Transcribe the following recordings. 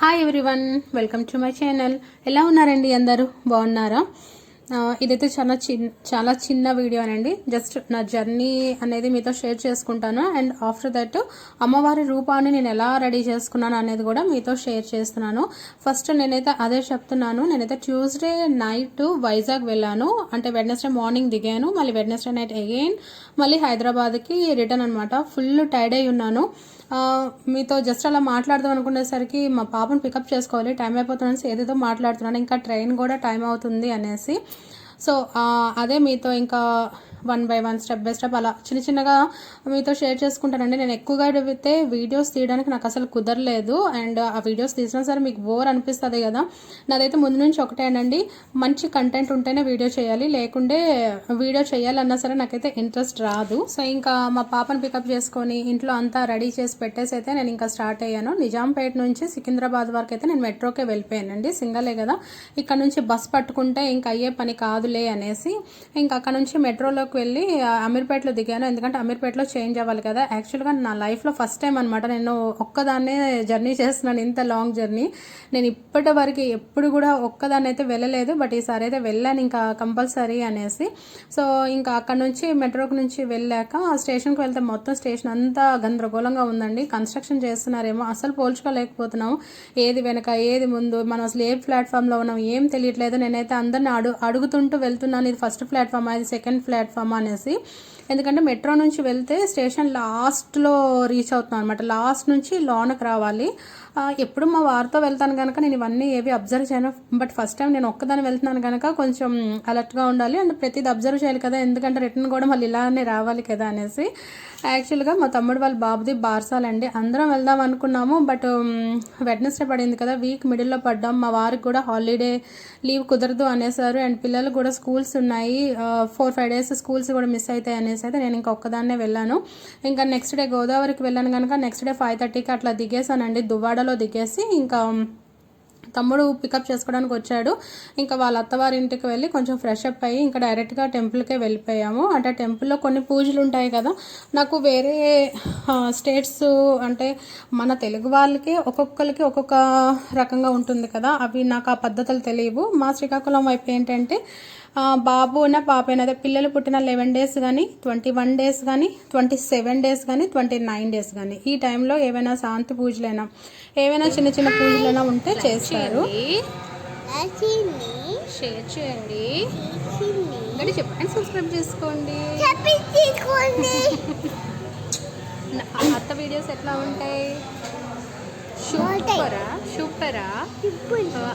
Hi everyone welcome to my channel ఎలా ఉన్నారండి అందరూ? బాగున్నారా? ఇదైతే చాలా చిన్న చాలా చిన్న వీడియో అనండి. జస్ట్ నా జర్నీ అనేది మీతో షేర్ చేసుకుంటాను. అండ్ ఆఫ్టర్ దట్ అమ్మవారి రూపాన్ని నేను ఎలా రెడీ చేసుకున్నాను అనేది కూడా మీతో షేర్ చేస్తున్నాను. ఫస్ట్ నేనైతే అదే చెప్తున్నాను. నేనైతే ట్యూస్డే నైట్ వైజాగ్ వెళ్ళాను. అంటే వెడ్నెస్డే మార్నింగ్ దిగాను. మళ్ళీ వెడ్నెస్డే నైట్ అగైన్ మళ్ళీ హైదరాబాద్కి రిటర్న్ అనమాట ఫుల్ టైర్డ్ అయి ఉన్నాను. మీతో జస్ట్ అలా మాట్లాడదాం అనుకునేసరికి మా పాపను పికప్ చేసుకోవాలి టైం అయిపోతుందని ఏదేదో మాట్లాడుతున్నాను. ఇంకా ట్రైన్ కూడా టైం అవుతుంది అనేసి. సో అదే మీతో ఇంకా one by one step by step అలా చిన్న చిన్నగా మీతో షేర్ చేసుకుంటానండి. నేను ఎక్కువగా అయితే వీడియోస్ తీయడానికి నాకు అసలు కుదరలేదు. అండ్ ఆ వీడియోస్ తీసినా సరే మీకు బోర్ అనిపిస్తుంది కదా. నాదైతే ముందు నుంచి ఒకటేనండి మంచి కంటెంట్ ఉంటేనే వీడియో చేయాలి. లేకుంటే వీడియో చేయాలన్నా సరే నాకైతే ఇంట్రెస్ట్ రాదు. సో ఇంకా మా పాపను పికప్ చేసుకొని ఇంట్లో అంతా రెడీ చేసి పెట్టేసి అయితే నేను ఇంకా స్టార్ట్ అయ్యాను. నిజాంపేట నుంచి సికింద్రాబాద్ వరకు అయితే నేను మెట్రోకే వెళ్ళిపోయానండి. సింగలే కదా. ఇక్కడ నుంచి బస్ పట్టుకుంటే ఇంకా అయ్యే పని కాదులే అనేసి ఇంకా అక్కడ నుంచి మెట్రోలోకి వెళ్ళి అమీర్పేటలో దిగాను. ఎందుకంటే అమీర్పేటలో చేంజ్ అవ్వాలి కదా. యాక్చువల్గా నా లైఫ్లో ఫస్ట్ టైం అనమాట నేను ఒక్కదాన్నే జర్నీ చేస్తున్నాను. ఇంత లాంగ్ జర్నీ నేను ఇప్పటి వరకు ఎప్పుడు కూడా ఒక్కదాన్ని అయితే వెళ్ళలేదు. బట్ ఈసారి అయితే వెళ్ళాను ఇంకా కంపల్సరీ అనేసి. సో ఇంకా అక్కడ నుంచి మెట్రోకి నుంచి వెళ్ళాక ఆ స్టేషన్కి వెళ్తే మొత్తం స్టేషన్ అంతా గందరగోళంగా ఉందండి. కన్స్ట్రక్షన్ చేస్తున్నారేమో. అసలు పోల్చుకోలేకపోతున్నాం ఏది వెనక ఏది ముందు. మనం అసలు ఏ ప్లాట్ఫామ్లో ఉన్నాం ఏం తెలియట్లేదు. నేనైతే అందరిని అడు అడుగుతుంటూ వెళ్తున్నాను. ఇది ఫస్ట్ ప్లాట్ఫామ్ ఇది సెకండ్ ప్లాట్ఫామ్ అనేసి. ఎందుకంటే మెట్రో నుంచి వెళ్తే స్టేషన్ లాస్ట్లో రీచ్ అవుతున్నాం అనమాట లాస్ట్ నుంచి లోనకి రావాలి. ఎప్పుడు మా వారితో వెళ్తాను కనుక నేను ఇవన్నీ ఏవి అబ్జర్వ్ చేయను. బట్ ఫస్ట్ టైం నేను ఒక్కదాన్ని వెళ్తున్నాను కనుక కొంచెం అలర్ట్గా ఉండాలి. అండ్ ప్రతిది అబ్జర్వ్ చేయాలి కదా. ఎందుకంటే రిటర్న్ కూడా మళ్ళీ ఇలానే రావాలి కదా అనేసి. యాక్చువల్గా మా తమ్ముడు వాళ్ళ బాబుది బార్సాలండి అందరం వెళ్దాం అనుకున్నాము. బట్ వెడ్నెస్డే um, పడింది కదా. వీక్ మిడిల్లో పడ్డాం. మా వారికి కూడా హాలిడే లీవ్ కుదరదు అనేసారు. అండ్ పిల్లలు కూడా స్కూల్స్ ఉన్నాయి. ఫోర్ ఫైవ్ డేస్ స్కూల్స్ కూడా మిస్ అవుతాయి అనేసి అయితే నేను ఇంకా ఒక్కదాన్నే వెళ్ళాను. ఇంకా నెక్స్ట్ డే గోదావరికి వెళ్ళాను కనుక నెక్స్ట్ డే ఫైవ్ థర్టీకి అట్లా దిగేసానండి దువ్వాడలో దిగేసి ఇంకా తమ్ముడు పికప్ చేసుకోవడానికి వచ్చాడు. ఇంకా వాళ్ళ అత్తవారి ఇంటికి వెళ్ళి కొంచెం ఫ్రెష్ అప్ అయ్యి ఇంకా డైరెక్ట్గా టెంపుల్కే వెళ్ళిపోయాము. అంటే టెంపుల్లో కొన్ని పూజలు ఉంటాయి కదా నాకు వేరే స్టేట్స్ అంటే మన తెలుగు వాళ్ళకి ఒక్కొక్కరికి ఒక్కొక్క రకంగా ఉంటుంది కదా అవి నాకు ఆ పద్ధతులు తెలియవు. మా శ్రీకాకుళం వైపు ఏంటంటే బాబు అయినా పాప అయినా అదే పిల్లలు పుట్టిన లెవెన్ డేస్ కానీ ట్వంటీ వన్ డేస్ కానీ ట్వంటీ సెవెన్ డేస్ కానీ ట్వంటీ నైన్ డేస్ కానీ ఈ టైంలో ఏవైనా శాంతి పూజలైనా ఏవైనా చిన్న చిన్న పూజలైనా ఉంటే చేస్తారు. షేర్ చేయండి. చెప్పండి సబ్స్క్రైబ్ చేసుకోండి. నా- అత్త వీడియోస్ ఎట్లా ఉంటాయి? సూపరా? సూపరా?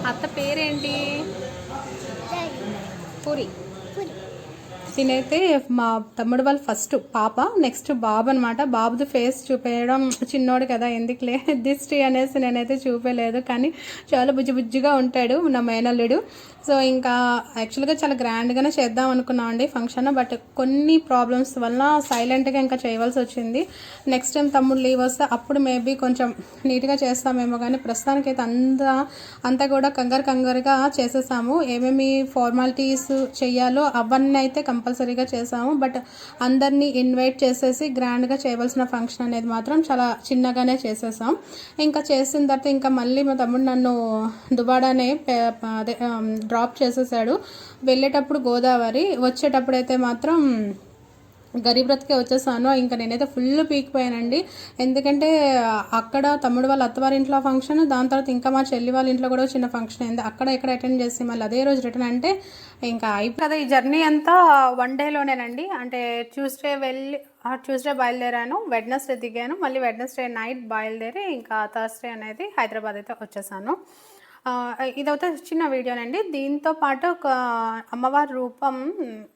అత్త పేరేంటి? பொறி తినైతే మా తమ్ముడు వాళ్ళు ఫస్ట్ పాప నెక్స్ట్ బాబు అనమాట బాబుది ఫేస్ చూపేయడం చిన్నోడు కదా ఎందుకులే? దిష్టి అనేసి నేనైతే చూపేలేదు కానీ చాలా బుజ్జి బుజ్జిగా ఉంటాడు నా మేనల్లుడు. సో ఇంకా యాక్చువల్గా చాలా గ్రాండ్గానే చేద్దాం అనుకున్నాం అండి ఫంక్షన్ బట్ కొన్ని ప్రాబ్లమ్స్ వల్ల సైలెంట్గా ఇంకా చేయవలసి వచ్చింది. నెక్స్ట్ టైం తమ్ముడు లీవ్ వస్తే అప్పుడు మేబీ కొంచెం నీట్గా చేస్తామేమో కానీ ప్రస్తుతానికైతే అంతా అంతా కూడా కంగారు కంగారుగా చేసేసాము. ఏమేమి ఫార్మాలిటీస్ చేయాలో అవన్నీ అయితే కంపల్సరీగా చేసాము. బట్ అందరినీ ఇన్వైట్ చేసేసి గ్రాండ్గా చేయవలసిన ఫంక్షన్ అనేది మాత్రం చాలా చిన్నగానే చేసేసాం. ఇంకా చేసిన తర్వాత ఇంకా మళ్ళీ మా తమ్ముడు నన్ను దుబాడానే అదే డ్రాప్ చేసేసాడు. వెళ్ళేటప్పుడు గోదావరి వచ్చేటప్పుడు అయితే మాత్రం గరీబ్ రథ్కే వచ్చేసాను. ఇంకా నేనైతే ఫుల్ పీకిపోయానండి ఎందుకంటే అక్కడ తమ్ముడు వాళ్ళ అత్తవారి ఇంట్లో ఫంక్షన్ దాని తర్వాత ఇంకా మా చెల్లి వాళ్ళ ఇంట్లో కూడా చిన్న ఫంక్షన్ అయింది. అక్కడ ఇక్కడ అటెండ్ చేసి మళ్ళీ అదే రోజు రిటర్న్ అంటే ఇంకా అయిపోయి కదా ఈ జర్నీ అంతా వన్ డేలోనేనండి అంటే ట్యూస్డే వెళ్ళి ట్యూస్డే బయలుదేరాను. వెడ్నెస్డే దిగాను. మళ్ళీ వెడ్నెస్డే నైట్ బయలుదేరి ఇంకా థర్స్డే అనేది హైదరాబాద్ అయితే వచ్చేసాను. ఇదైతే చిన్న వీడియోనండి. దీంతో పాటు ఒక అమ్మవారి రూపం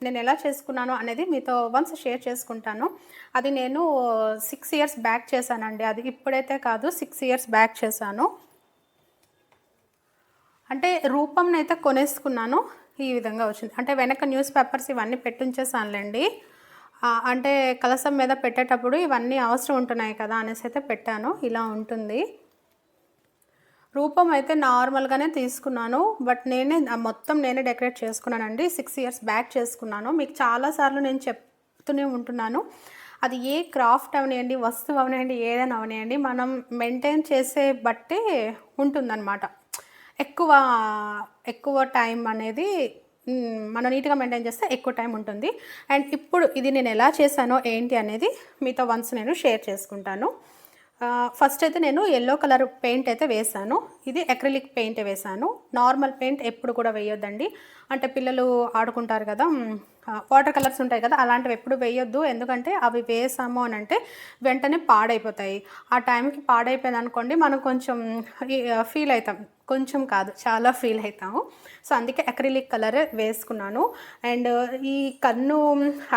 నేను ఎలా చేసుకున్నాను అనేది మీతో వన్స్ షేర్ చేసుకుంటాను. అది నేను సిక్స్ ఇయర్స్ బ్యాక్ చేశానండి. అది ఇప్పుడైతే కాదు సిక్స్ ఇయర్స్ బ్యాక్ చేశాను. అంటే రూపంనైతే కొనేసుకున్నాను. ఈ విధంగా వచ్చింది. అంటే వెనక న్యూస్ పేపర్స్ ఇవన్నీ పెట్టుంచేసానులేండి అంటే కలసం మీద పెట్టేటప్పుడు ఇవన్నీ అవసరం ఉంటున్నాయి కదా అనేసి అయితే పెట్టాను. ఇలా ఉంటుంది. రూపం అయితే నార్మల్గానే తీసుకున్నాను బట్ నేనే మొత్తం నేనే డెకరేట్ చేసుకున్నానండి. సిక్స్ ఇయర్స్ బ్యాక్ చేసుకున్నాను. మీకు చాలాసార్లు నేను చెప్తూనే ఉంటున్నాను. అది ఏ క్రాఫ్ట్ అవనివ్వండి వస్తువు అవనివ్వండి ఏదైనా అవనివ్వండి మనం మెయింటైన్ చేసే బట్టే ఉంటుందన్నమాట. ఎక్కువ ఎక్కువ టైం అనేది మనం నీట్గా మెయింటైన్ చేస్తే ఎక్కువ టైం ఉంటుంది. అండ్ ఇప్పుడు ఇది నేను ఎలా చేశానో ఏంటి అనేది మీతో వన్స్ నేను షేర్ చేసుకుంటాను. ఫస్ట్ అయితే నేను ఎల్లో కలర్ పెయింట్ అయితే వేశాను. ఇది అక్రిలిక్ పెయింట్ వేశాను. నార్మల్ పెయింట్ ఎప్పుడు కూడా వేయొద్దండి. అంటే పిల్లలు ఆడుకుంటారు కదా వాటర్ కలర్స్ ఉంటాయి కదా అలాంటివి ఎప్పుడు వేయొద్దు. ఎందుకంటే అవి వేసాము అని అంటే వెంటనే పాడైపోతాయి. ఆ టైంకి పాడైపోయింది అనుకోండి మనం కొంచెం ఫీల్ అవుతాం. కొంచెం కాదు చాలా ఫీల్ అవుతాము. సో అందుకే అక్రిలిక్ కలర్ వేసుకున్నాను. అండ్ ఈ కన్ను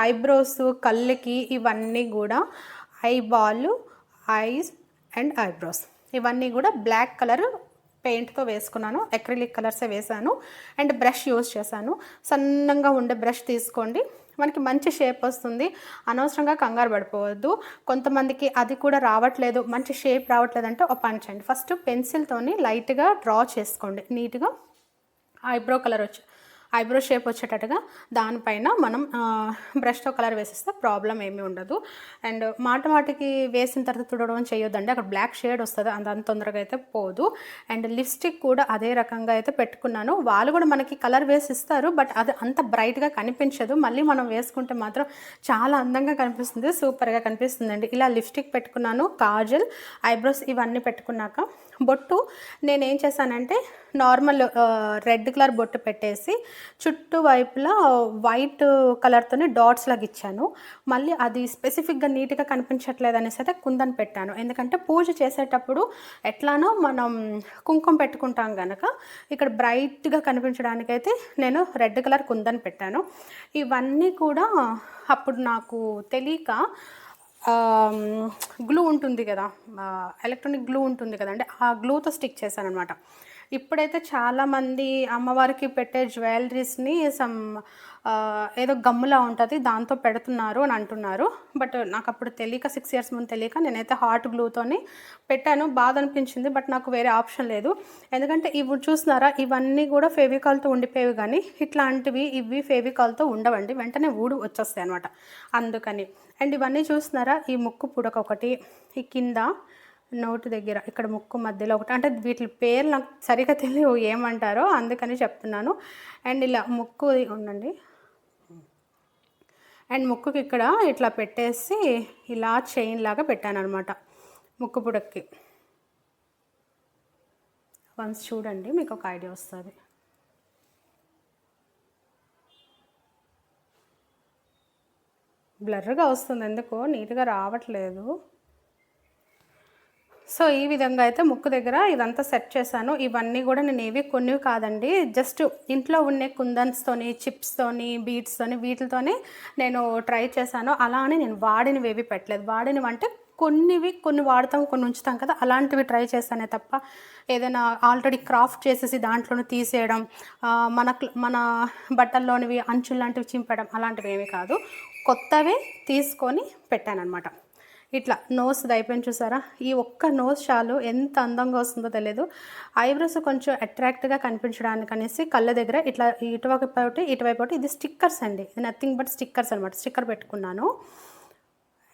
ఐబ్రోస్ కళ్ళకి ఇవన్నీ కూడా ఐబాల్ ఐస్ అండ్ ఐబ్రోస్ ఇవన్నీ కూడా బ్లాక్ కలర్ పెయింట్తో వేసుకున్నాను. అక్రిలిక్ కలర్సే వేసాను అండ్ బ్రష్ యూజ్ చేశాను. సన్నంగా ఉండే బ్రష్ తీసుకోండి. మనకి మంచి షేప్ వస్తుంది. అనవసరంగా కంగారు పడిపోవద్దు. కొంతమందికి అది కూడా రావట్లేదు. మంచి షేప్ రావట్లేదు అంటే ఒక పని చేయండి. ఫస్ట్ పెన్సిల్తోని లైట్గా డ్రా చేసుకోండి. నీట్గా ఐబ్రో కలర్ వచ్చి ఐబ్రో షేప్ వచ్చేటట్టుగా దానిపైన మనం బ్రష్తో కలర్ వేసిస్తే ప్రాబ్లం ఏమీ ఉండదు. అండ్ మాట మాటికి వేసిన తర్వాత తుడవడం చేయొద్దండి అక్కడ బ్లాక్ షేడ్ వస్తుంది అంత అంత తొందరగా అయితే పోదు. అండ్ లిప్స్టిక్ కూడా అదే రకంగా అయితే పెట్టుకున్నాను. వాళ్ళు కూడా మనకి కలర్ వేసి ఇస్తారు బట్ అది అంత బ్రైట్గా కనిపించదు. మళ్ళీ మనం వేసుకుంటే మాత్రం చాలా అందంగా కనిపిస్తుంది సూపర్గా కనిపిస్తుందండి. ఇలా లిప్స్టిక్ పెట్టుకున్నాను కాజల్ ఐబ్రోస్ ఇవన్నీ పెట్టుకున్నాక బొట్టు నేను ఏం చేశానంటే నార్మల్ రెడ్ కలర్ బొట్టు పెట్టేసి చుట్టూ వైపులా వైట్ కలర్తోనే డాట్స్ లాగా ఇచ్చాను. మళ్ళీ అది స్పెసిఫిక్గా నీట్గా కనిపించట్లేదు అనేసి అయితే కుందన్ పెట్టాను. ఎందుకంటే పూజ చేసేటప్పుడు ఎట్లానో మనం కుంకుమ పెట్టుకుంటాం కనుక ఇక్కడ బ్రైట్గా కనిపించడానికైతే నేను రెడ్ కలర్ కుందన్ పెట్టాను. ఇవన్నీ కూడా అప్పుడు నాకు తెలియక గ్లూ ఉంటుంది కదా ఎలక్ట్రానిక్ గ్లూ ఉంటుంది కదండి ఆ గ్లూతో స్టిక్ చేశానమాట అనమాట ఇప్పుడైతే చాలామంది అమ్మవారికి పెట్టే జ్యువెలరీస్ని సమ్ ఏదో గమ్ములా ఉంటుంది దాంతో పెడుతున్నారు అని అంటున్నారు. బట్ నాకు అప్పుడు తెలియక సిక్స్ ఇయర్స్ ముందు తెలియక నేనైతే హాట్ గ్లూతోని పెట్టాను. బాధ అనిపించింది బట్ నాకు వేరే ఆప్షన్ లేదు. ఎందుకంటే ఇవి చూస్తున్నారా ఇవన్నీ కూడా ఫెవికాల్తో ఉండిపోయేవి కానీ ఇట్లాంటివి ఇవి ఫెవికాల్తో ఉండవండి. వెంటనే ఊడు వచ్చేస్తాయి అనమాట అందుకని. అండ్ ఇవన్నీ చూస్తున్నారా ఈ ముక్కు పుడక ఒకటి ఈ కింద నోటి దగ్గర ఇక్కడ ముక్కు మధ్యలో ఒకటి అంటే వీటి పేరు నాకు సరిగ్గా తెలియవు ఏమంటారో అందుకని చెప్తున్నాను. అండ్ ఇలా ముక్కు ఉండండి. అండ్ ముక్కుకి ఇక్కడ ఇట్లా పెట్టేసి ఇలా చైన్ లాగా పెట్టాను అనమాట ముక్కు పుడక్కి. వన్స్ చూడండి మీకు ఒక ఐడియా వస్తుంది. బ్లర్గా వస్తుంది ఎందుకో నీట్గా రావట్లేదు. సో ఈ విధంగా అయితే ముక్కు దగ్గర ఇదంతా సెట్ చేశాను. ఇవన్నీ కూడా నేను ఏవి కొన్నివి కాదండి. జస్ట్ ఇంట్లో ఉండే కుందన్స్తోని చిప్స్తోని బీట్స్తోని వీటితోనే నేను ట్రై చేశాను. అలా అని నేను వాడినవి ఏవి పెట్టలేదు. వాడినవి అంటే కొన్నివి కొన్ని వాడతాం కొన్ని ఉంచుతాం కదా. అలాంటివి ట్రై చేస్తానే తప్ప ఏదైనా ఆల్రెడీ క్రాఫ్ట్ చేసేసి దాంట్లోనే తీసేయడం మన మన బట్టల్లోనివి అంచులు లాంటివి చింపడం అలాంటివి ఏమీ కాదు. కొత్తవి తీసుకొని పెట్టానన్నమాట. ఇట్లా నోస్ అయిపోయింది చూసారా? ఈ ఒక్క నోస్ చాలు ఎంత అందంగా వస్తుందో తెలియదు ఐబ్రోస్ కొంచెం అట్రాక్ట్గా కనిపించడానికి అనేసి కళ్ళ దగ్గర ఇట్లా ఇటువైపు ఒకటి ఇటువైపు ఒకటి ఇది స్టిక్కర్స్ అండి. ఇది నథింగ్ బట్ స్టిక్కర్స్ అనమాట స్టిక్కర్ పెట్టుకున్నాను.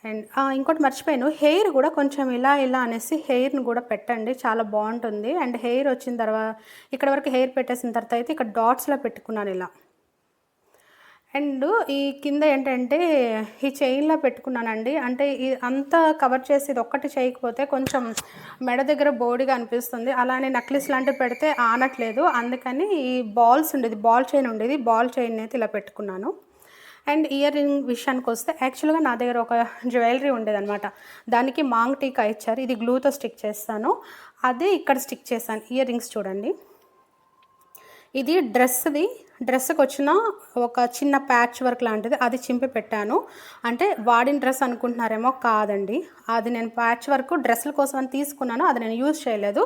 అండ్ ఇంకోటి మర్చిపోయాను. హెయిర్ కూడా కొంచెం ఇలా ఇలా అనేసి హెయిర్ని కూడా పెట్టండి. చాలా బాగుంటుంది. అండ్ హెయిర్ వచ్చిన తర్వాత ఇక్కడ వరకు హెయిర్ పెట్టేసిన తర్వాత అయితే ఇక్కడ డాట్స్లో పెట్టుకున్నాను ఇలా. అండ్ ఈ కింద ఏంటంటే ఈ చైన్లో పెట్టుకున్నానండి. అంటే ఈ అంతా కవర్ చేసి ఇది ఒక్కటి చేయకపోతే కొంచెం మెడ దగ్గర బోడిగా అనిపిస్తుంది. అలానే నక్లిస్ లాంటివి పెడితే ఆనట్లేదు. అందుకని ఈ బాల్స్ ఉండేది బాల్ చైన్ ఉండేది. బాల్ చైన్ అయితే ఇలా పెట్టుకున్నాను. అండ్ ఇయర్ రింగ్ విషయానికి వస్తే యాక్చువల్గా నా దగ్గర ఒక జ్యువెలరీ ఉండేదన్నమాట. దానికి మాంగ్ టీకా ఇచ్చారు. ఇది గ్లూతో స్టిక్ చేస్తాను. అదే ఇక్కడ స్టిక్ చేశాను. ఇయర్ రింగ్స్ చూడండి. ఇది డ్రెస్ది డ్రెస్కి వచ్చిన ఒక చిన్న ప్యాచ్ వర్క్ లాంటిది. అది చింపి పెట్టాను. అంటే వాడిన డ్రెస్ అనుకుంటున్నారేమో కాదండి. అది నేను ప్యాచ్ వర్క్ డ్రెస్సుల కోసం అని తీసుకున్నాను. అది నేను యూజ్ చేయలేదు.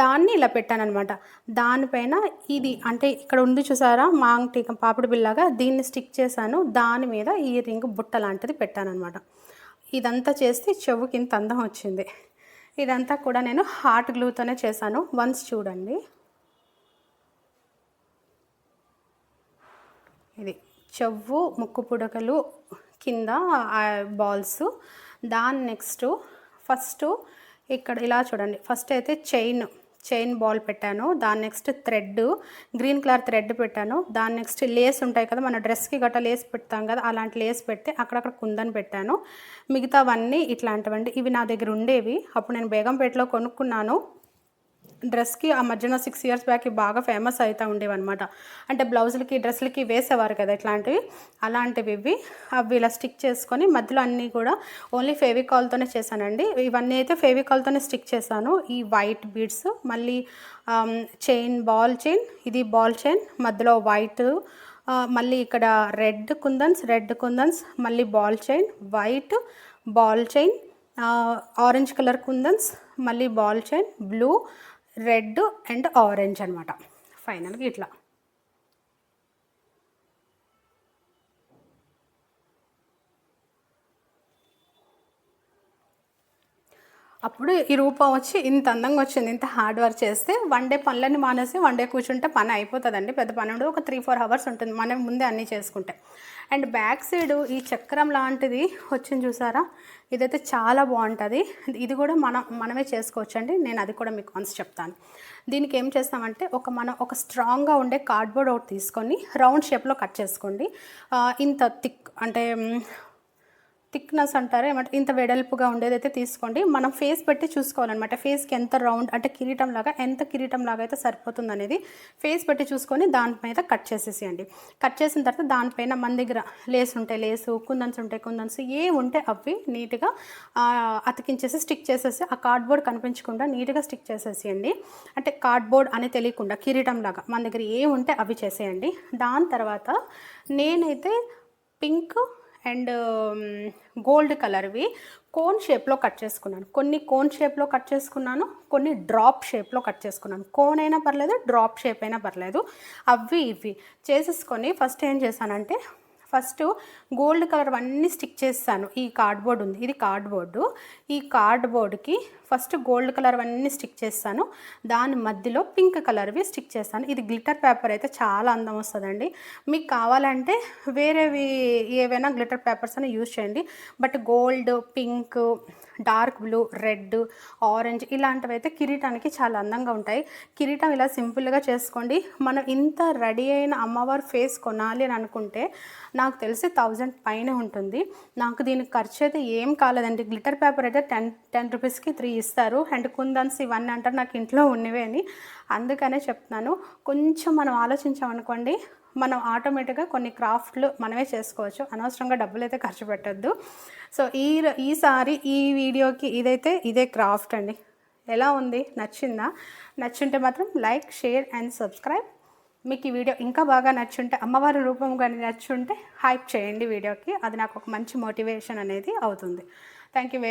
దాన్ని ఇలా పెట్టాను అనమాట దానిపైన ఇది అంటే ఇక్కడ ఉంది చూసారా? మాంగ్ టీక పాపిడి బిల్లాగా దీన్ని స్టిక్ చేశాను. దాని మీద ఈ రింగ్ బుట్ట లాంటిది పెట్టాను అనమాట ఇదంతా చేస్తే చెవుకి ఇంత అందం వచ్చింది. ఇదంతా కూడా నేను హార్ట్ గ్లూతోనే చేశాను. వన్స్ చూడండి. ఇది చెవు ముక్కు పుడకలు కింద బాల్స్ దాని నెక్స్ట్ ఫస్ట్ ఇక్కడ ఇలా చూడండి. ఫస్ట్ అయితే చైన్ చైన్ బాల్ పెట్టాను. దాని next thread green colour thread పెట్టాను. దాని నెక్స్ట్ లేస్ ఉంటాయి కదా మన డ్రెస్కి గట్రా లేస్ పెడతాం కదా అలాంటి లేస్ పెడితే అక్కడక్కడ కుందని పెట్టాను. మిగతావన్నీ ఇట్లాంటివండి. ఇవి నా దగ్గర ఉండేవి. అప్పుడు నేను బేగంపేటలో కొనుక్కున్నాను. డ్రెస్కి ఆ మధ్యన సిక్స్ ఇయర్స్ బ్యాక్ బాగా ఫేమస్ అవుతూ ఉండేవి అనమాట అంటే బ్లౌజులకి డ్రెస్లకి వేసేవారు కదా ఇట్లాంటివి. అలాంటివి ఇవి అవి ఇలా స్టిక్ చేసుకొని మధ్యలో అన్నీ కూడా ఓన్లీ ఫేవికాల్తోనే చేశానండి. ఇవన్నీ అయితే ఫేవికాల్తోనే స్టిక్ చేశాను. ఈ వైట్ బీడ్స్ మళ్ళీ చైన్ బాల్ చైన్ ఇది బాల్ చైన్ మధ్యలో వైట్ మళ్ళీ ఇక్కడ రెడ్ కుందన్స్ రెడ్ కుందన్స్ మళ్ళీ ball chain white ball chain orange colour kundans మళ్ళీ ball chain blue red and orange అనమాట ఫైనల్గా ఇట్లా. అప్పుడు ఈ రూపం వచ్చి ఇంత అందంగా వచ్చింది ఇంత హార్డ్ వర్క్ చేస్తే వన్ డే పనులన్నీ మానేసి వన్ డే కూర్చుంటే పని అయిపోతుందండి. పెద్ద పని ఉండదు. ఒక త్రీ ఫోర్ అవర్స్ ఉంటుంది. మనం ముందే అన్నీ చేసుకుంటే. అండ్ బ్యాక్ సైడ్ ఈ చక్రం లాంటిది వచ్చింది చూసారా? ఇదైతే చాలా బాగుంటుంది. ఇది కూడా మనం మనమే చేసుకోవచ్చు అండి నేను అది కూడా మీకు వన్స్ చెప్తాను. దీనికి ఏం చేస్తామంటే ఒక మనం ఒక స్ట్రాంగ్గా ఉండే కార్డ్బోర్డ్ ఒకటి తీసుకొని రౌండ్ షేప్లో కట్ చేసుకోండి. ఇంత థిక్ అంటే థిక్నెస్ అంటారు ఏమంటే ఇంత వెడల్పుగా ఉండేది అయితే తీసుకోండి. మనం ఫేస్ పెట్టి చూసుకోవాలన్నమాట. ఫేస్కి ఎంత రౌండ్ అంటే కిరీటం లాగా ఎంత కిరీటం లాగా అయితే సరిపోతుంది అనేది ఫేస్ పెట్టి చూసుకొని దాని మీద కట్ చేసేసేయండి. కట్ చేసిన తర్వాత దానిపైన మన దగ్గర లేస్ ఉంటాయి లేసు కుందన్స్ ఉంటాయి కుందన్స్ ఏ ఉంటే అవి నీట్గా అతికించేసి స్టిక్ చేసేసి ఆ కార్డ్బోర్డ్ కనిపించకుండా నీట్గా స్టిక్ చేసేసేయండి. అంటే కార్డ్బోర్డ్ అని తెలియకుండా కిరీటం లాగా మన దగ్గర ఏ ఉంటే అవి చేసేయండి. దాని తర్వాత నేనైతే పింక్ అండ్ గోల్డ్ కలర్వి. కోన్ షేప్లో కట్ చేసుకున్నాను. కొన్ని కోన్ షేప్లో కట్ చేసుకున్నాను కొన్ని డ్రాప్ షేప్లో కట్ చేసుకున్నాను. కోన్ అయినా పర్లేదు డ్రాప్ షేప్ అయినా పర్లేదు. అవి ఇవి చేసేసుకొని ఫస్ట్ ఏం చేశానంటే ఫస్ట్ గోల్డ్ కలర్ అన్నీ స్టిక్ చేస్తాను. ఈ కార్డ్బోర్డ్ ఉంది. ఇది కార్డ్బోర్డు ఈ కార్డ్బోర్డ్కి ఫస్ట్ గోల్డ్ కలర్ అన్నీ స్టిక్ చేస్తాను. దాని మధ్యలో పింక్ కలర్వి స్టిక్ చేస్తాను. ఇది గ్లిటర్ పేపర్ అయితే చాలా అందం వస్తుందండి. మీకు కావాలంటే వేరేవి ఏవైనా గ్లిటర్ పేపర్స్ అని యూజ్ చేయండి. But gold pink dark blue red orange ఇలాంటివి అయితే కిరీటానికి చాలా అందంగా ఉంటాయి. కిరీటం ఇలా సింపుల్గా చేసుకోండి. మనం ఇంత రెడీ అయిన అమ్మవారి ఫేస్ కొనాలి అని అనుకుంటే నాకు తెలిసి థౌజండ్ పైన ఉంటుంది. నాకు దీనికి ఖర్చు అయితే ఏం కాలేదండి. గ్లిటర్ పేపర్ అయితే టెన్ టెన్ రూపీస్కి త్రీ ఇస్తారు. అండ్ కుందన్స్ ఇవన్నీ అంటారు నాకు ఇంట్లో ఉన్నవే అని అందుకనే చెప్తున్నాను. కొంచెం మనం ఆలోచించామనుకోండి మనం ఆటోమేటిక్గా కొన్ని క్రాఫ్ట్లు మనమే చేసుకోవచ్చు. అనవసరంగా డబ్బులు అయితే ఖర్చు పెట్టద్దు. సో ఈ ఈసారి ఈ వీడియోకి ఇదైతే ఇదే క్రాఫ్ట్ అండి. ఎలా ఉంది? నచ్చిందా? నచ్చింటే మాత్రం లైక్ షేర్ అండ్ సబ్స్క్రైబ్. మీకు ఈ వీడియో ఇంకా బాగా నచ్చుంటే అమ్మవారి రూపం కానీ నచ్చుంటే హైప్ చేయండి వీడియోకి. అది నాకు ఒక మంచి మోటివేషన్ అనేది అవుతుంది. Thank you very